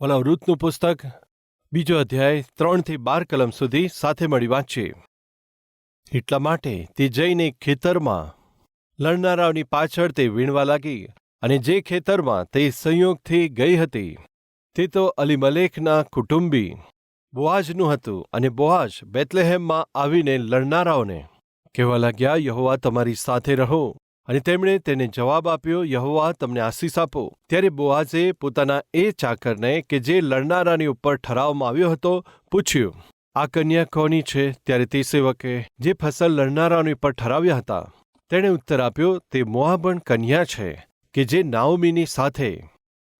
ઓલા રૂતનું પુસ્તક બીજો અધ્યાય ત્રણથી બાર કલમ સુધી સાથે મળી વાંચીએ એટલા માટે તે જઈને ખેતરમાં લણનારાઓની પાછળ તે વીણવા લાગી અને જે ખેતરમાં તે સંયોગથી ગઈ હતી, તે તો અલીમલેખના કુટુંબી બોઆજનું હતું અને બોઆજ બેતલેહેમમાં આવીને લણનારાઓને કહેવા લાગ્યા, યહોવા, તમારી સાથે રહો. અને તેમણે તેને જવાબ આપ્યો, યહોવા, તમને આશીષ આપો. ત્યારે બોઆઝે પોતાના એ ચાકરને કે જે લડનારાની ઉપર ઠરાવવામાં આવ્યો હતો, પૂછ્યું, આ કન્યા કોની છે? ત્યારે તે સેવકે, જે ફસલ લડનારાની ઉપર ઠરાવ્યા હતા. તેણે ઉત્તર આપ્યો, તે મોઆબણ કન્યા છે, કે જે નાઓમીની સાથે,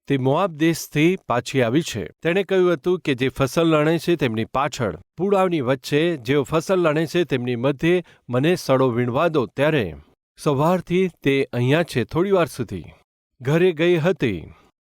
તે મોઆબ દેશથી પાછી આવી છે. તેણે કહ્યું હતું કે જે ફસલ લણે છે તેમની પાછળ પુડાવની વચ્ચે, જેઓ ફસલ લણે છે તેમની મધ્યે મને સડો વીણવા દો ત્યારે સવારથી તે અહીંયા છે થોડીવાર સુધી. ઘરે ગઈ હતી.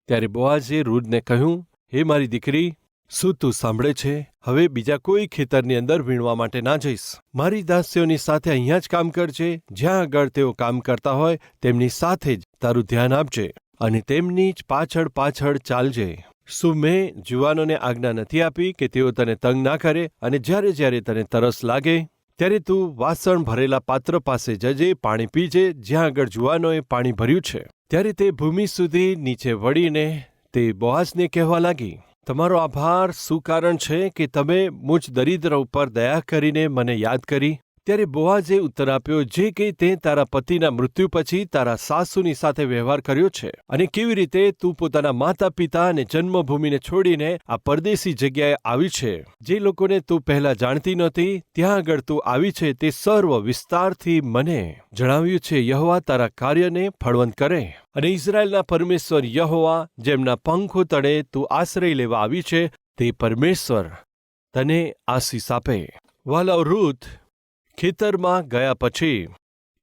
ત્યારે બોઆઝે રૂદને કહ્યું, હે મારી દીકરી, શું તું સાંભળે છે? હવે બીજા કોઈ ખેતરની અંદર વીણવા માટે ના જઈશ. મારી દાસીઓની સાથે અહીંયા જ કામ કરજે. જ્યાં આગળ તેઓ કામ કરતા હોય, તેમની સાથે જ તારું ધ્યાન આપજે અને તેમની જ પાછળ પાછળ ચાલજે. શું મેં જુવાનોને આજ્ઞા નથી આપી કે તેઓ તને તંગ ના કરે અને જ્યારે જ્યારે તને તરસ લાગે ત્યારે તું વાસણ ભરેલા પાત્ર પાસે જજે, પાણી પીજે, જ્યાં આગળ જુવાનોએ પાણી ભર્યું છે. ત્યારે તે ભૂમિ સુધી નીચે વળીને તે બોઆઝને કહેવા લાગી, તમારો આભાર, શું કારણ છે કે તમે મુજ દરિદ્ર ઉપર દયા કરીને મને યાદ કરી? ત્યારે બોઆઝે ઉત્તર આપ્યો, જે કંઈ તે તારા પતિના મૃત્યુ પછી તારા સાસુની સાથે વ્યવહાર કર્યો છે અને કેવી રીતે તું પોતાના માતા પિતા અને જન્મભૂમિને છોડીને આ પરદેશી જગ્યાએ આવી છે. જે લોકોને તું પહેલા જાણતી નહોતી, ત્યાં આગળ તું આવી છે તે સર્વ વિસ્તારથી મને જણાવ્યું છે. યહોવા તારા કાર્યને ફળવંત કરે અને ઇઝરાયલના પરમેશ્વર યહોવા, જેમના પંખો તળે તું આશ્રય લેવા આવી છે, તે પરમેશ્વર તને આશીષ આપે. વાલા રૂથ ખેતરમાં ગયા પછી,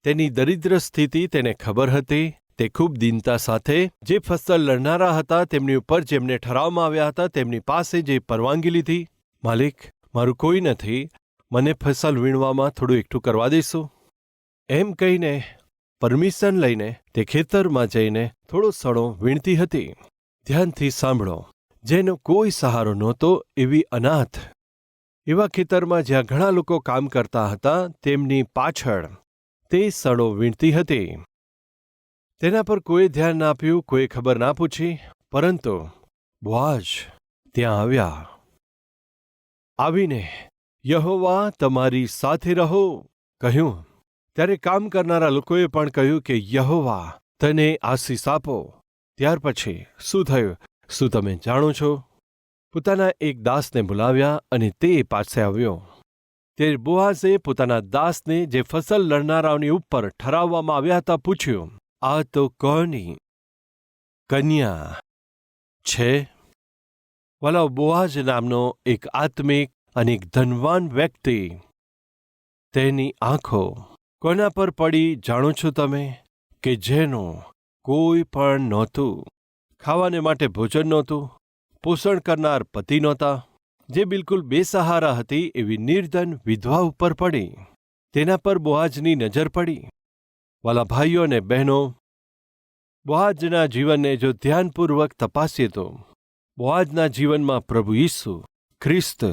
તેની દરિદ્ર સ્થિતિ તેને ખબર હતી. તે ખૂબ દીનતા સાથે, જે ફસલ લડનારા હતા, તેમની ઉપર જેમને ઠરાવવામાં આવ્યા હતા, તેમની પાસે જે પરવાનગી લીધી. માલિક, મારું કોઈ નથી. મને ફસલ વીણવામાં થોડું એકઠું કરવા દેશો. એમ કહીને, પરમિશન લઈને તે ખેતરમાં જઈને થોડો સડો વીણતી હતી. ધ્યાનથી સાંભળો, જેનો કોઈ સહારો નહોતો, એવી અનાથ એવા ખેતરમાં જ્યાં ઘણા લોકો કામ કરતા હતા, તેમની પાછળ તે સડો વીણતી હતી. તેના પર કોઈ ધ્યાન ના આપ્યું, કોઈ ખબર ના પૂછી, પરંતુ બોઆજ ત્યાં આવ્યા. આવીને યહોવા તમારી સાથે રહો, કહ્યું. ત્યારે કામ કરનારા લોકોએ પણ કહ્યું કે, યહોવા, તને આશીષ આપો. ત્યાર પછી શું થયું? શું તમે જાણો છો? પોતાના એક દાસને બોલાવ્યા અને તે પાસે આવ્યો. તે બોઆઝે પોતાના દાસને જે ફસલ લડનારાઓની ઉપર ઠરાવવામાં આવ્યા હતા પૂછ્યું, આ તો કોની? કન્યા છે? વલાવ બુઆઝ નામનો એક આત્મિક અને એક ધનવાન વ્યક્તિ. તેની આંખો કોના પર પડી જાણો છો તમે? કે જેનું કોઈ પણ નહોતું, ખાવાને માટે ભોજન નહોતું? પોષણ કરનાર પતિ નહોતા, જે બિલકુલ બેસહારા હતી એવી નિર્ધન વિધવા ઉપર પડી. તેના પર બોઆજની નજર પડી. વાલા ભાઈઓ અને બહેનો, બોઆજના જીવનને જો ધ્યાનપૂર્વક તપાસીએ તો, બોઆજના જીવનમાં પ્રભુ ઈસુ ખ્રિસ્ત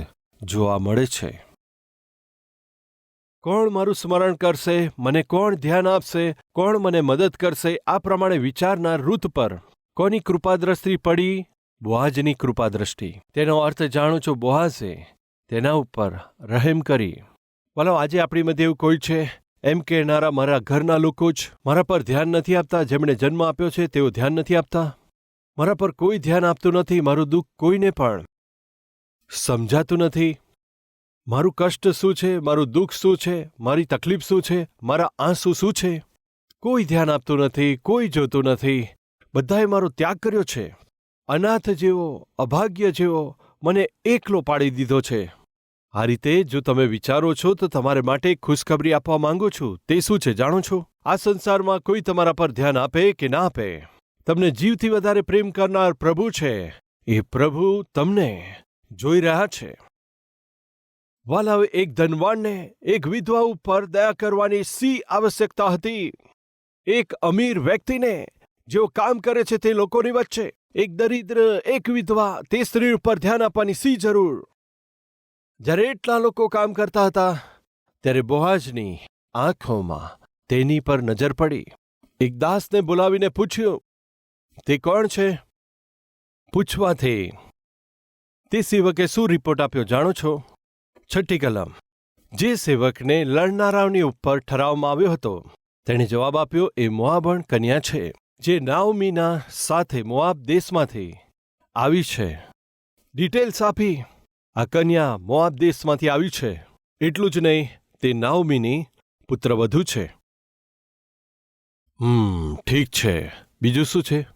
જોવા મળે છે. કોણ મારું સ્મરણ કરશે? મને કોણ ધ્યાન આપશે? કોણ મને મદદ કરશે? આ પ્રમાણે વિચારનાર રૂત પર કોની કૃપાદ્રષ્ટિ પડી? બોઆજની કૃપાદ્રષ્ટિ. તેનો અર્થ જાણો છો, બોઆઝે તેના ઉપર રહેમ કરી. બોલો આજે આપણી મધ્ય એવું કોઈ છે? એમ કહેનારા મારા ઘરના લોકો જ મારા પર ધ્યાન નથી આપતા, જેમણે જન્મ આપ્યો છે તેઓ ધ્યાન નથી આપતા? મારા પર કોઈ ધ્યાન આપતું નથી, મારું દુઃખ કોઈને પણ સમજાતું નથી? મારું કષ્ટ શું છે? મારું દુઃખ શું છે? મારી તકલીફ શું છે? મારા આંસુ શું છે? કોઈ ધ્યાન આપતું નથી, કોઈ જોતું નથી. બધાએ મારો ત્યાગ કર્યો છે. અનાથ જેવો, અભાગ્ય જેવો મને એકલો પાડી દીધો છે. આ રીતે જો તમે વિચારો છો તો તમારે માટે ખુશખબરી આપવા માંગુ છું. તે શું છે જાણો છો? આ સંસારમાં કોઈ તમારા પર ધ્યાન આપે કે ના આપે? તમને જીવથી વધારે પ્રેમ કરનાર પ્રભુ છે. એ પ્રભુ તમને જોઈ રહ્યા છે. વાલાવે એક ધનવાનને, એક વિધવા ઉપર દયા કરવાની સી આવશ્યકતા હતી. એક અમીર વ્યક્તિને જેઓ કામ કરે છે તે લોકોની વચ્ચે એક દરિદ્ર, એક વિધવા, તે સ્ત્રી ઉપર ધ્યાન આપવાની સી જરૂર? જ્યારે એટલા લોકો કામ કરતા હતા, ત્યારે બોહાજની આંખોમાં તેની પર નજર પડી. એક દાસને બોલાવીને પૂછ્યું, તે કોણ છે? પૂછવાથી તે સેવકે શું રિપોર્ટ આપ્યો જાણો છો? છઠ્ઠી કલમ. જે સેવકને લડનારાઓની ઉપર ઠરાવવામાં આવ્યો હતો, તેણે જવાબ આપ્યો, એ મોહાબણ કન્યા છે. જે નાઓમીના સાથે મોઆબ દેશમાંથી આવી છે. ડિટેલ્સ આપી આ કન્યા મોઆબ દેશમાંથી આવી છે. એટલું જ નહીં, તે નાઓમીની પુત્રવધુ છે. હમ, ઠીક છે. બીજું શું છે?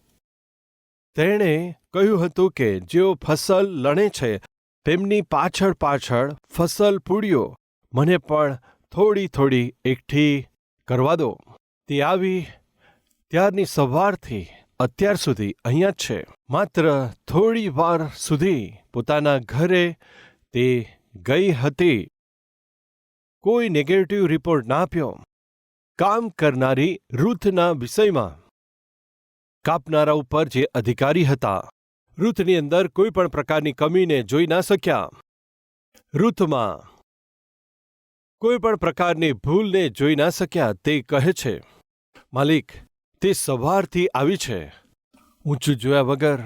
તેણે કહ્યું હતું કે જેઓ ફસલ લણે છે, તેમની પાછળ પાછળ ફસલ પૂડ્યો. મને પણ થોડી થોડી એકઠી કરવા દો. તે આવી ત્યારની સવારથી અત્યાર સુધી અહીંયા જ છે. માત્ર થોડી વાર સુધી પોતાના ઘરે તે ગઈ હતી. કોઈ નેગેટિવ રિપોર્ટ ના આપ્યો. કામ કરનારી રૂથના વિષયમાં. કાપનારા ઉપર જે અધિકારી હતા, રૂથની અંદર કોઈ પણ પ્રકારની કમીને જોઈ ના શક્યા. રૂથમાં કોઈ પણ પ્રકારની ભૂલને જોઈ ના શક્યા તે કહે છે. માલિક તે સવારથી આવી છે. ઊંચું જોયા વગર,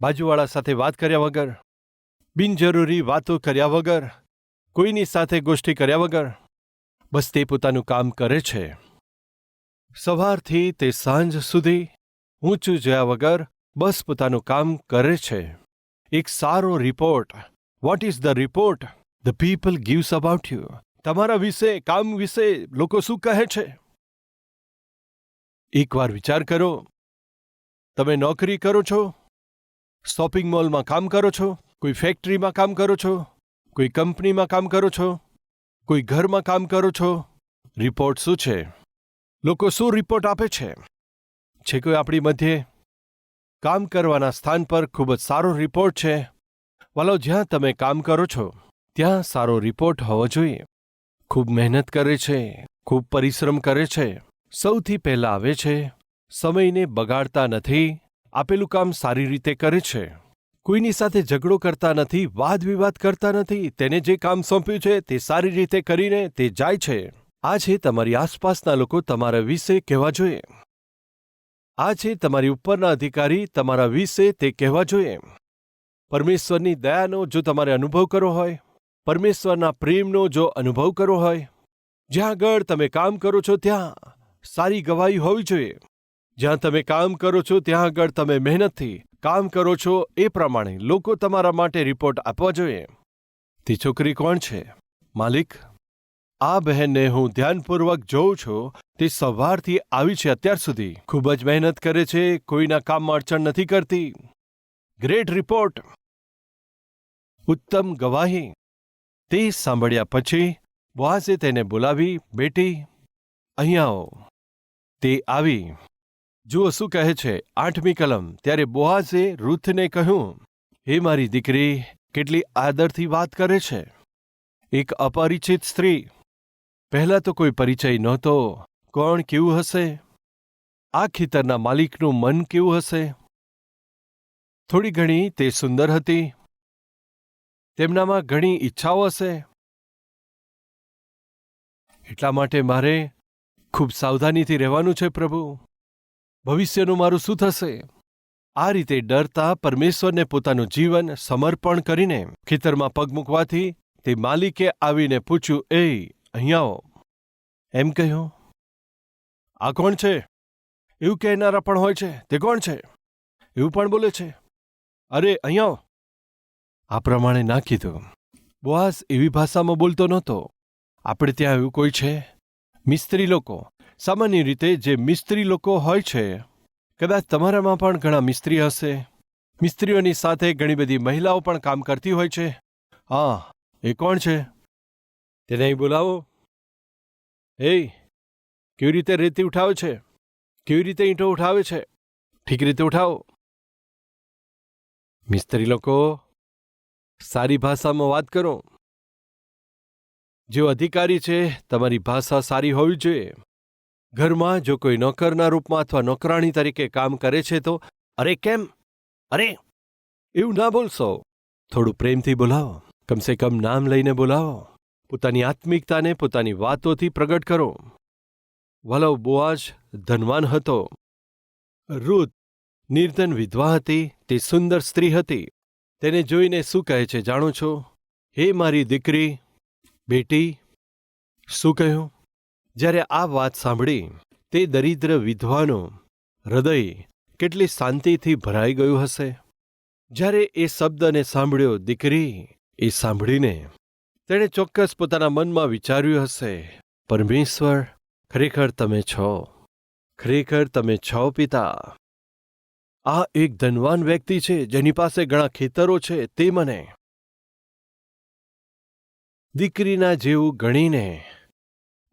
બાજુવાળા સાથે વાત કર્યા વગર, બિનજરૂરી વાતો કર્યા વગર, કોઈની સાથે ગોષ્ઠી કર્યા વગર, બસ તે પોતાનું કામ કરે છે. સવારથી તે સાંજ સુધી ઊંચું જોયા વગર બસ પોતાનું કામ કરે છે. એક સારો report. What is the report the people gives about you તમારા વિશે, કામ વિશે લોકો શું કહે છે? એકવાર વિચાર કરો. તમે નોકરી કરો છો? શોપિંગ મોલમાં કામ કરો છો? કોઈ ફેક્ટરીમાં કામ કરો છો? કોઈ કંપનીમાં કામ કરો છો? કોઈ ઘરમાં કામ કરો છો? રિપોર્ટ શું છે? લોકો શું રિપોર્ટ આપે છે? છે કોઈ આપણી મધ્યે કામ કરવાના સ્થાન પર ખૂબ જ સારો રિપોર્ટ છે. વાલો, જ્યાં તમે કામ કરો છો, ત્યાં સારો રિપોર્ટ હોવો જોઈએ. ખૂબ મહેનત કરે છે, ખૂબ પરિશ્રમ કરે છે. સૌથી પહેલા આવે છે, સમયને બગાડતા નથી, આપેલું કામ સારી રીતે કરે છે. કોઈની સાથે ઝઘડો કરતા નથી વાદ વિવાદ કરતા નથી, તેને જે કામ સોંપ્યું છે, તે સારી રીતે કરીને તે જાય છે. આ છે તમારી આસપાસના લોકો તમારા વિશે કહેવા જોઈએ. આ છે તમારી ઉપરના અધિકારી તમારા વિશે તે કહેવા જોઈએ. પરમેશ્વરની દયાનો જો તમારે અનુભવ કરવો હોય, પરમેશ્વરના પ્રેમનો જો અનુભવ કરવો હોય, જ્યાં આગળ તમે કામ કરો છો ત્યાં સારી ગવાહી હોવી જોઈએ. જ્યાં તમે કામ કરો છો, ત્યાં આગળ તમે મહેનતથી કામ કરો છો, એ પ્રમાણે લોકો તમારા માટે રિપોર્ટ આપવા જોઈએ. તે છોકરી કોણ છે? માલિક? આ બહેનને હું ધ્યાનપૂર્વક જોઉં છું, તે સવારથી આવી છે અત્યાર સુધી. ખૂબ જ મહેનત કરે છે, કોઈના કામમાં અડચણ નથી કરતી. Great report! ઉત્તમ ગવાહી! તે સાંભળ્યા પછી બોઆસે તેને બોલાવી, બેટી અહીંયા આવો. તે આવી. જુઓ શું કહે છે આઠમી કલમ. ત્યારે બોઆઝે રૂથને કહ્યું, હે મારી દીકરી, કેટલી આદરથી વાત કરે છે. એક અપરિચિત સ્ત્રી. પહેલાં તો કોઈ પરિચય નહોતો. કોણ કેવું હશે? આ ખેતરના માલિકનું મન કેવું હશે? થોડી ઘણી તે સુંદર હતી. તેમનામાં ઘણી ઈચ્છાઓ હશે. એટલા માટે મારે ખૂબ સાવધાનીથી રહેવાનું છે પ્રભુ. ભવિષ્યનું મારું શું થશે? આ રીતે ડરતા પરમેશ્વરને પોતાનું જીવન સમર્પણ કરીને ખેતરમાં પગ મૂકવાથી તે માલિકે આવીને પૂછ્યું એ અહીંયા આવો. એમ કહ્યું, આ કોણ છે? એવું કહેનારા પણ હોય છે. તે કોણ છે? એવું પણ બોલે છે. અરે અહીંયા આ પ્રમાણે ના કીધું. બોઆસ એવી ભાષામાં બોલતો નહોતો. આપણે ત્યાં એવું કોઈ છે? મિસ્ત્રી લોકો. સામાન્ય રીતે જે મિસ્ત્રી લોકો હોય છે, કદાચ તમારામાં પણ ઘણા મિસ્ત્રી હશે. મિસ્ત્રીઓની સાથે ઘણી બધી મહિલાઓ પણ કામ કરતી હોય છે. હા, એ કોણ છે? તેને અહીં બોલાવો. એ કેવી રીતે રેતી ઉઠાવે છે? કેવી રીતે ઈંટો ઉઠાવે છે? ઠીક રીતે ઉઠાવો. મિસ્ત્રી લોકો, સારી ભાષામાં વાત કરો. જેઓ અધિકારી છે, તમારી ભાષા સારી હોવી જોઈએ. ઘરમાં જો કોઈ નોકરના રૂપમાં અથવા નોકરાણી તરીકે કામ કરે છે તો, અરે કેમ? અરે, એવું ના બોલશો. થોડું પ્રેમથી બોલાવો. કમસે કમ નામ લઈને બોલાવો. પોતાની આત્મિકતાને પોતાની વાતોથી પ્રગટ કરો. વલવ બોઆજ ધનવાન હતો. રૂત નિર્ધન વિધવા હતી, તે સુંદર સ્ત્રી હતી. તેને જોઈને શું કહે છે જાણો છો? હે મારી દીકરી બેટી, શું કહ્યું? જ્યારે આ વાત સાંભળી, તે દરિદ્ર વિધવાનું હૃદય કેટલી શાંતિથી ભરાઈ ગયું હશે? જ્યારે એ શબ્દને સાંભળ્યો દીકરી, એ સાંભળીને તેણે ચોક્કસ પોતાના મનમાં વિચાર્યું હશે, પરમેશ્વર, ખરેખર તમે છો. ખરેખર તમે છો, પિતા. આ એક ધનવાન વ્યક્તિ છે જેની પાસે ઘણા ખેતરો છે, તે મને દીકરીના જેવું ગણીને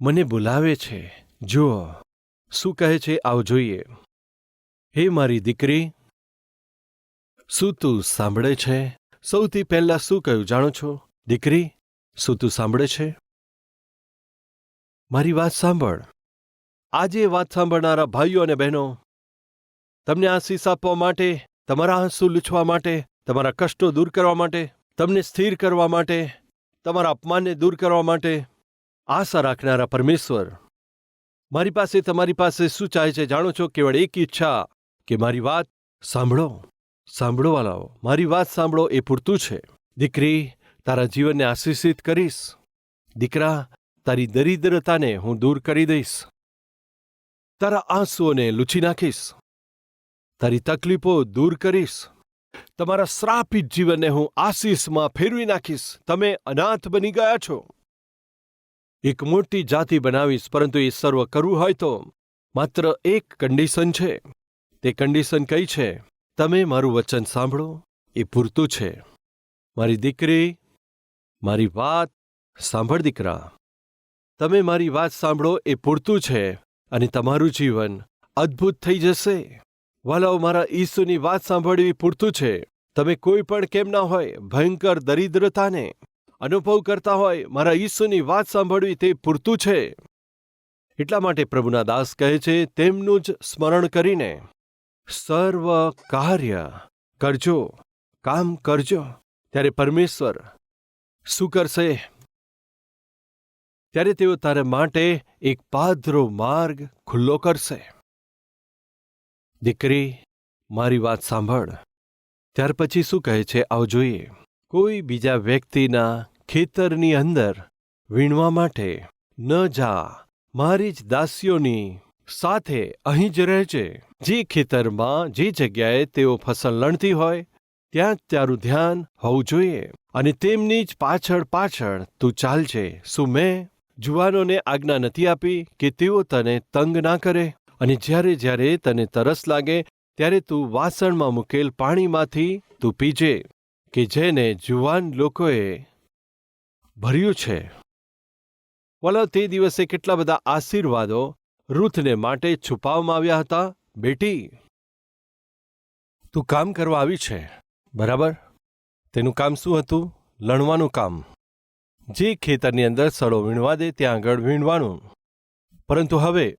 મને બોલાવે છે. જુઓ, શું કહે છે, આવ જોઈએ. હે મારી દીકરી, શું તું સાંભળે છે? સૌથી પહેલા શું કહ્યું જાણો છો? દીકરી, શું તું સાંભળે છે? મારી વાત સાંભળ. આજે વાત સાંભળનારા ભાઈઓ અને બહેનો, તમને આશીષ આપવા માટે, તમારા આંસુ લૂછવા માટે, તમારા કષ્ટો દૂર કરવા માટે, તમને સ્થિર કરવા માટે તમારા અપમાનને દૂર કરવા માટે આશા રાખનારા પરમેશ્વર. મારી પાસે, તમારી પાસે શું ચાહે છે જાણો છો? કેવળ એક ઈચ્છા કે મારી વાત સાંભળો. સાંભળો વાલાઓ, મારી વાત સાંભળો, એ પૂરતું છે. દીકરી, તારા જીવનને આશીષિત કરીશ. દીકરા, તારી દરિદ્રતાને હું દૂર કરી દઈશ. તારા આંસુઓને લૂછી નાખીશ. તારી તકલીફો દૂર કરીશ. તમારા શ્રાપિત જીવનને હું આશીષમાં ફેરવી નાખીશ. તમે અનાથ બની ગયા છો. એક મોટી જાતિ બનાવીશ, પરંતુ એ સર્વ કરવું હોય તો માત્ર એક કન્ડિશન છે. તે કન્ડિશન કઈ છે? તમે મારું વચન સાંભળો. એ પૂરતું છે. મારી દીકરી, મારી વાત સાંભળ દીકરા. તમે મારી વાત સાંભળો, એ પૂરતું છે અને તમારું જીવન અદ્ભુત થઈ જશે. વાલાઓ, મારા ઈસુની વાત સાંભળવી પૂરતું છે. તમે કોઈ પણ કેમ ના હોય, ભયંકર દરિદ્રતાને અનુભવ કરતા હોય, મારા ઈસુની વાત સાંભળવી તે પૂરતું છે. એટલા માટે પ્રભુના દાસ કહે છે, તેમનું જ સ્મરણ કરીને સર્વ કાર્ય કરજો, કામ કરજો. ત્યારે પરમેશ્વર શું કરશે? ત્યારે તેઓ તારા માટે એક પાદરો માર્ગ ખુલ્લો કરશે. દીકરી, મારી વાત સાંભળ. ત્યાર પછી શું કહે છે, આવ જોઈએ. કોઈ બીજા વ્યક્તિના ખેતરની અંદર વીણવા માટે ન જા. મારી જ દાસીઓની સાથે અહીં જ રહેજે. જે ખેતરમાં, જે જગ્યાએ તેઓ ફસલ લણતી હોય, ત્યાં જ તારું ધ્યાન હોવું જોઈએ અને તેમની જ પાછળ પાછળ તું ચાલજે. શું મેં જુવાનોને આજ્ઞા નથી આપી કે તેઓ તને તંગ ના કરે? અને જ્યારે જ્યારે તને તરસ લાગે, ત્યારે તું વાસણમાં મૂકેલ પાણીમાંથી તું પીજે, કે જેને જુવાન લોકોએ ભર્યું છે. વલા, તે દિવસે કેટલા બધા આશીર્વાદો રૂથને માટે છુપાવવામાં આવ્યા હતા, બેટી? તું કામ કરવા આવી છે, બરાબર? તેનું કામ શું હતું? લણવાનું કામ. જે ખેતરની અંદર સડો વીણવા દે, ત્યાં આગળ વીણવાનું. પરંતુ હવે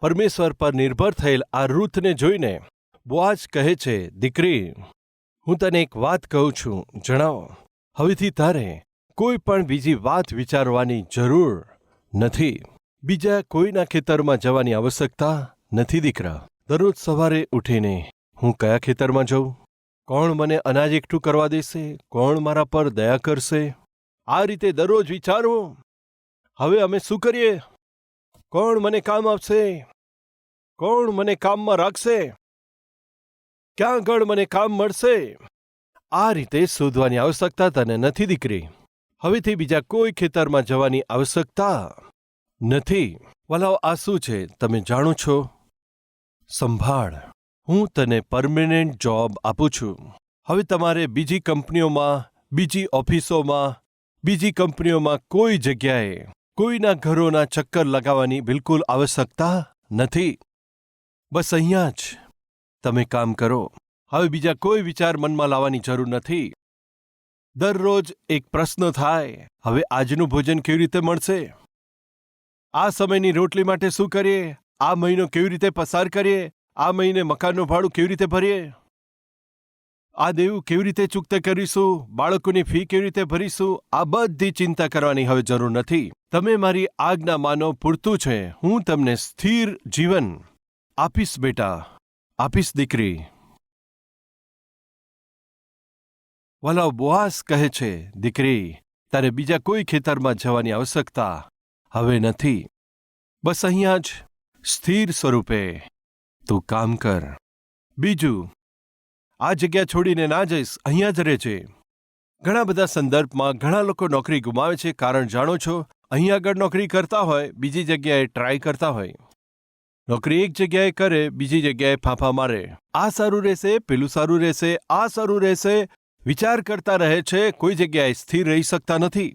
પરમેશ્વર પર નિર્ભર થયેલ આ રૂથને જોઈને બોઆજ કહે છે, દીકરી, હું તને એક વાત કહું છું, જણાવો. હવેથી તારે કોઈ પણ બીજી વાત વિચારવાની જરૂર નથી. બીજા કોઈના ખેતરમાં જવાની આવશ્યકતા નથી, દીકરા. દરરોજ સવારે ઉઠીને હું કયા ખેતરમાં જઉં? કોણ મને અનાજ એકઠું કરવા દેશે? કોણ મારા પર દયા કરશે? આ રીતે દરરોજ વિચારવું. હવે અમે શું કરીએ? કોણ મને કામ આપશે? કોણ મને કામમાં રાખશે? ક્યાં આગળ મને કામ મળશે? આ રીતે શોધવાની આવશ્યકતા તને નથી, દીકરી. હવેથી બીજા કોઈ ખેતરમાં જવાની આવશ્યકતા નથી. વલાઓ આ શું છે? તમે જાણો છો? સંભાળ. હું તને પરમેનન્ટ જોબ આપું છું. હવે તમારે બીજી કંપનીઓમાં, બીજી ઓફિસોમાં, બીજી કંપનીઓમાં કોઈ જગ્યાએ કોઈના ઘરોના ચક્કર લગાવવાની બિલકુલ આવશ્યકતા નથી. બસ અહીંયા જ. તમે કામ કરો. હવે બીજા કોઈ વિચાર મનમાં લાવવાની જરૂર નથી. દરરોજ એક પ્રશ્ન થાય, હવે આજનું ભોજન કેવી રીતે મળશે? આ સમયની રોટલી માટે શું કરીએ? આ મહિનો કેવી રીતે પસાર કરીએ? આ મહિને મકાનનું ભાડું કેવી રીતે ભરીએ? આ દેવું કેવી રીતે ચૂકતે કરીશું? બાળકોની ફી કેવી રીતે ભરીશું? આ બધી ચિંતા કરવાની હવે જરૂર નથી. તમે મારી આજ્ઞા માનો પૂરતું છે. હું તમને સ્થિર જીવન આપીશ બેટા. આપીશ દીકરી. વાલા બોઆસ કહે છે, દીકરી, તારે બીજા કોઈ ખેતરમાં જવાની આવશ્યકતા હવે નથી. બસ અહીંયા જ. સ્થિર સ્વરૂપે તું કામ કર. બીજું આ જગ્યા છોડીને ના જઈશ, અહીંયા જ રહેજે ઘણા બધા સંદર્ભમાં ઘણા લોકો નોકરી ગુમાવે છે, કારણ જાણો છો, અહીં આગળ નોકરી કરતા હોય, બીજી જગ્યાએ ટ્રાય કરતા હોય. નોકરી એક જગ્યાએ કરે, બીજી જગ્યાએ ફાંફા મારે. આ સારું રહેશે, પેલું સારું રહેશે, આ સારું રહેશે. વિચાર કરતા રહે છે, કોઈ જગ્યાએ સ્થિર રહી શકતા નથી.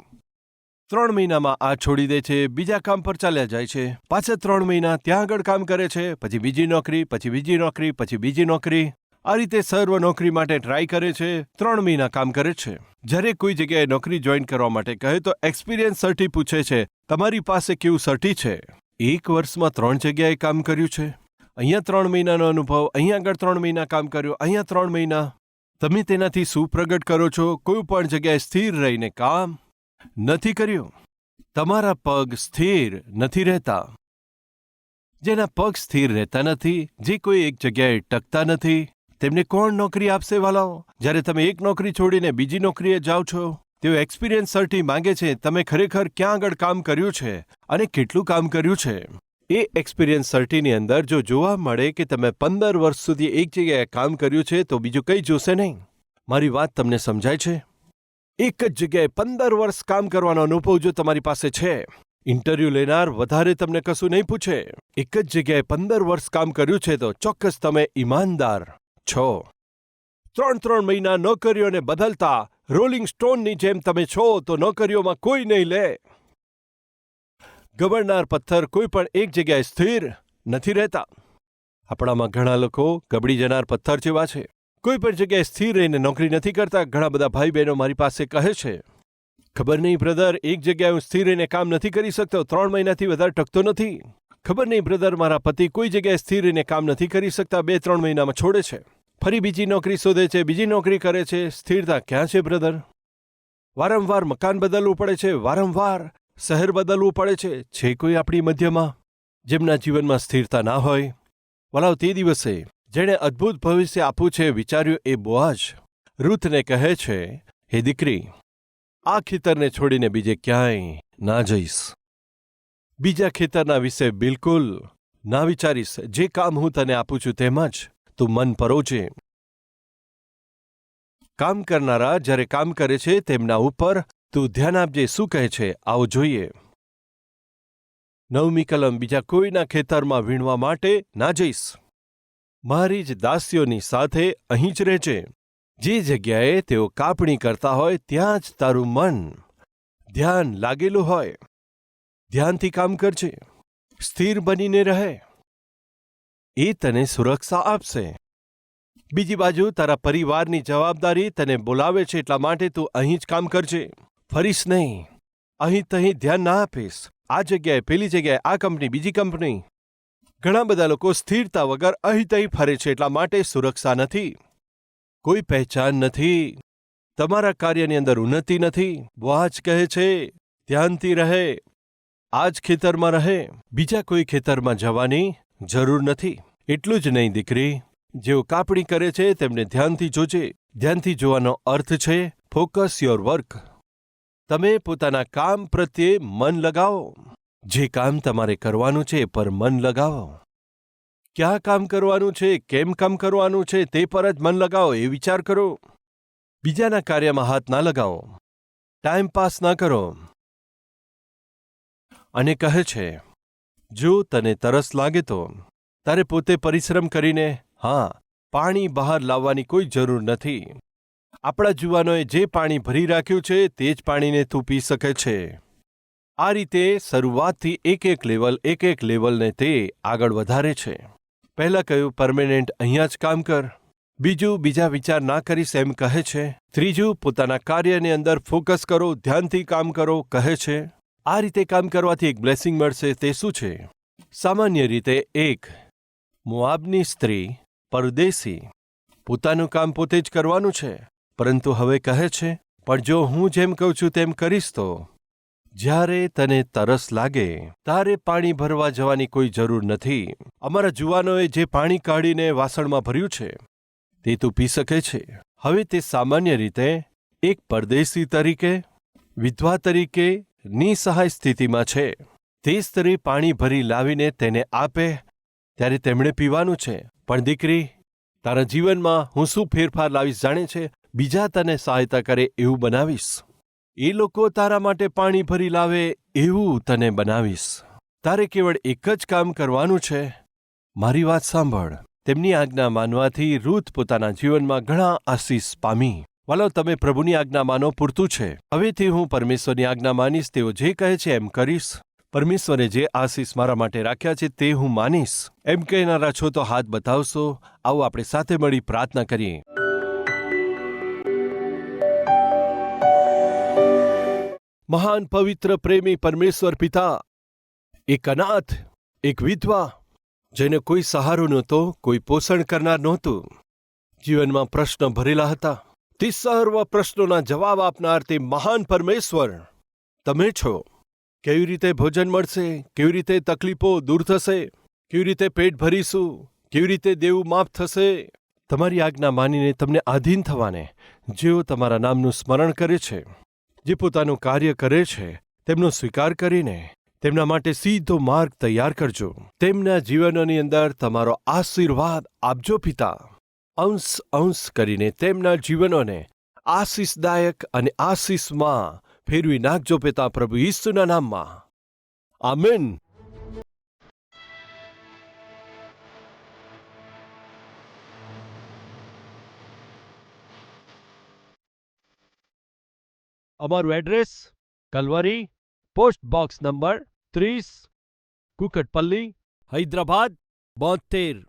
ત્રણ મહિનામાં આ છોડી દે છે, બીજા કામ પર ચાલ્યા જાય છે. પાછા ત્રણ મહિના ત્યાં આગળ કામ કરે છે, પછી બીજી નોકરી, પછી બીજી નોકરી, પછી બીજી નોકરી. આ રીતે સર્વ નોકરી માટે ટ્રાય કરે છે, ત્રણ મહિના કામ કરે છે. જ્યારે કોઈ જગ્યાએ નોકરી જોઈન કરવા માટે કહે તો એક્સપિરિયન્સ સર્ટી પૂછે છે, તમારી પાસે કેવું સર્ટી છે? એક વર્ષમાં ત્રણ જગ્યાએ કામ કર્યું છે. અહીંયા ત્રણ મહિનાનો અનુભવ, અહીંયા આગળ ત્રણ મહિના કામ કર્યું, અહીંયા ત્રણ મહિના. તમે તેનાથી શું પ્રગટ કરો છો? કોઈ પણ જગ્યાએ સ્થિર રહીને કામ નથી કર્યું. તમારા પગ સ્થિર નથી રહેતા. જેના પગ સ્થિર રહેતા નથી, જે કોઈ એક જગ્યાએ ટકતા નથી તેમને કોણ નોકરી આપશે, વાલાઓ? જ્યારે તમે એક નોકરી છોડીને બીજી નોકરીએ જાઓ છો, તેઓ એક્સપિરિયન્સ સર્ટી માંગે છે, તમે ખરેખર ક્યાં આગળ કામ કર્યું છે અને કેટલું કામ કર્યું છે? એ એક્સપિરિયન્સ સર્ટીની અંદર જો જોવા મળે કે તમે પંદર વર્ષ સુધી એક જગ્યાએ કામ કર્યું છે, તો બીજું કંઈ જોશે નહીં. મારી વાત તમને સમજાય છે? એક જ જગ્યાએ પંદર વર્ષ કામ કરવાનો અનુભવ જો તમારી પાસે છે ઇન્ટરવ્યુ લેનાર વધારે તમને કશું નહીં પૂછે. એક જ જગ્યાએ પંદર વર્ષ કામ કર્યું છે, તો ચોક્કસ તમે ઈમાનદાર છો. ત્રણ ત્રણ મહિના નોકરીઓને બદલતા રોલિંગ સ્ટોનની જેમ તમે છો તો નોકરીઓમાં કોઈ નહીં લે. ગબડનાર પથ્થર કોઈ પણ એક જગ્યાએ સ્થિર નથી રહેતા. આપણામાં ઘણા લોકો ગબડી જનાર પથ્થર જેવા છે. કોઈ પણ જગ્યાએ સ્થિર રહીને નોકરી નથી કરતા, ઘણા બધા ભાઈ બહેનો મારી પાસે કહે છે. ખબર નહીં બ્રધર, એક જગ્યાએ હું સ્થિર રહીને કામ નથી કરી શકતો, ત્રણ મહિનાથી વધારે ટકતો નથી. ખબર નહીં બ્રધર મારા પતિ કોઈ જગ્યાએ સ્થિર રહીને કામ નથી કરી શકતા બે ત્રણ મહિનામાં છોડે છે. ફરી બીજી નોકરી શોધે છે, બીજી નોકરી કરે છે. સ્થિરતા ક્યાં છે બ્રધર વારંવાર મકાન બદલવું પડે છે, વારંવાર શહેર બદલવું પડે છે. છે કોઈ આપણી મધ્યમાં? જેમના જીવનમાં સ્થિરતા ના હોય? વલાવ, તે દિવસે જેણે અદ્ભુત ભવિષ્ય આપવું છે, વિચાર્યું એ બોઆજ રૂથને કહે છે, હે દીકરી, આ ખેતરને છોડીને બીજે ક્યાંય ના જઈશ. બીજા ખેતરના વિશે બિલકુલ ના વિચારીશ. જે કામ હું તને આપું છું તેમાં જ તું મન પરોજે. કામ કરનારા જ્યારે કામ કરે છે તેમના ઉપર તું ધ્યાન આપજે શું કહે છે, આવો જોઈએ. નવમી કલમ, બીજા કોઈના ખેતરમાં વીણવા માટે ના જઈશ. મારી જ દાસીઓની સાથે અહીં જ રહેજે. જે જગ્યાએ તેઓ કાપણી કરતા હોય ત્યાં જ તારું મન ધ્યાન લાગેલું હોય. ધ્યાનથી કામ કરજે, સ્થિર બનીને રહે. એ તને સુરક્ષા આપશે. બીજી બાજુ તારા પરિવારની જવાબદારી તને બોલાવે છે એટલા માટે તું અહીં જ કામ કરજે. ફરીશ નહીં. અહીં તહીં ધ્યાન ના આપીશ. આ જગ્યાએ, પેલી જગ્યાએ, આ કંપની, બીજી કંપની. ઘણા બધા લોકો સ્થિરતા વગર અહીં તહીં ફરે છે એટલા માટે સુરક્ષા નથી. કોઈ પહેચાન નથી. તમારા કાર્યની અંદર ઉન્નતિ નથી. વાચ કહે છે, ધ્યાનથી રહે. આ જ ખેતરમાં રહે, બીજા કોઈ ખેતરમાં જવાની જરૂર નથી. એટલું જ નહીં, દીકરી. જેઓ કાપણી કરે છે, તેમને ધ્યાનથી જોજે. ધ્યાનથી જોવાનો અર્થ છે ફોકસ યોર વર્ક તમે પોતાના કામ પ્રત્યે મન લગાવો. જે કામ તમારે કરવાનું છે પર મન લગાવો. ક્યાં કામ કરવાનું છે, કેમ કામ કરવાનું છે, તે પર જ મન લગાવો, એ વિચાર કરો. બીજાના કાર્યમાં હાથ ના લગાવો. ટાઈમ પાસ ના કરો. અને કહે છે, જો તને તરસ લાગે તો, તારે પોતે પરિશ્રમ કરીને, હા, પાણી બહાર લાવવાની કોઈ જરૂર નથી. આપણા જુવાનોએ જે પાણી ભરી રાખ્યું છે, તે જ પાણીને તું પી શકે છે. આ રીતે શરૂઆતથી એક એક લેવલ એક એક લેવલને તે આગળ વધારે છે. પહેલા કહ્યું, પરમેનન્ટ, અહીંયા જ કામ કર. બીજું, બીજા વિચાર ના કરીશ, એમ કહે છે. ત્રીજું, પોતાના કાર્યની અંદર ફોકસ કરો, ધ્યાનથી કામ કરો, કહે છે. આ રીતે કામ કરવાથી એક બ્લેસિંગ મળશે, તે શું છે? સામાન્ય રીતે એક, મુઆબની સ્ત્રી, પરદેશી. પોતાનું કામ પોતે જ કરવાનું છે. પરંતુ હવે કહે છે, પણ જો હું જેમ કહું છું તેમ કરીશ તો? જ્યારે તને તરસ લાગે, તારે પાણી ભરવા જવાની કોઈ જરૂર નથી. અમારા જુવાનોએ જે પાણી કાઢીને વાસણમાં ભર્યું છે, તે તું પી શકે છે. હવે તે સામાન્ય રીતે એક પરદેશી તરીકે, વિધવા તરીકે નિસહાય સ્થિતિમાં છે. તે સ્ત્રી પાણી ભરી લાવીને તેને આપે, ત્યારે તેમણે પીવાનું છે. પણ દીકરી, તારા જીવનમાં હું શું ફેરફાર લાવીશ જાણે છે? બીજા તને સહાયતા કરે એવું બનાવીશ. એ લોકો તારા માટે પાણી ભરી લાવે એવું તને બનાવીશ. તારે કેવળ એક જ કામ કરવાનું છે. મારી વાત સાંભળ. તેમની આજ્ઞા માનવાથી રૂથ પોતાના જીવનમાં ઘણા આશીષ પામી. વાલો, તમે પ્રભુની આજ્ઞા માનો, પૂરતું છે. હવેથી હું પરમેશ્વરની આજ્ઞા માનીશ, તેઓ જે કહે છે એમ કરીશ. પરમેશ્વરે જે આશીષ મારા માટે રાખ્યા છે, તે હું માનીશ. એમ કહેનારા છો તો હાથ બતાવશો આવો આપણે સાથે મળી પ્રાર્થના કરીએ. મહાન પવિત્ર પ્રેમી પરમેશ્વર પિતા, એક અનાથ, એક વિધવા, જેને કોઈ સહારો નહોતો, કોઈ પોષણ કરનાર નહોતું. જીવનમાં પ્રશ્ન ભરેલા હતા. તે સર્વ પ્રશ્નોના જવાબ આપનાર તે મહાન પરમેશ્વર. તમે છો. કેવી રીતે ભોજન મળશે? કેવી રીતે તકલીફો દૂર થશે? કેવી રીતે પેટ ભરીશું? કેવી રીતે દેવું માફ થશે? તમારી આજ્ઞા માનીને તમને આધીન થવાને જેઓ તમારા નામનું સ્મરણ કરે છે, જે પોતાનું કાર્ય કરે છે, તેમનો સ્વીકાર કરીને તેમના માટે સીધો માર્ગ તૈયાર કરજો. તેમના જીવનોની અંદર તમારો આશીર્વાદ આપજો પિતા. અંશ અંશ કરીને તેમના જીવનોને આશીષદાયક અને આશીષમાં ફેરવી નાખજો પિતા પ્રભુ ઈસુના નામમાં. આમેન. અમારું address Calvary, post box number ત્રીસ, કુકટપલ્લી, હૈદરાબાદ, બોતેર.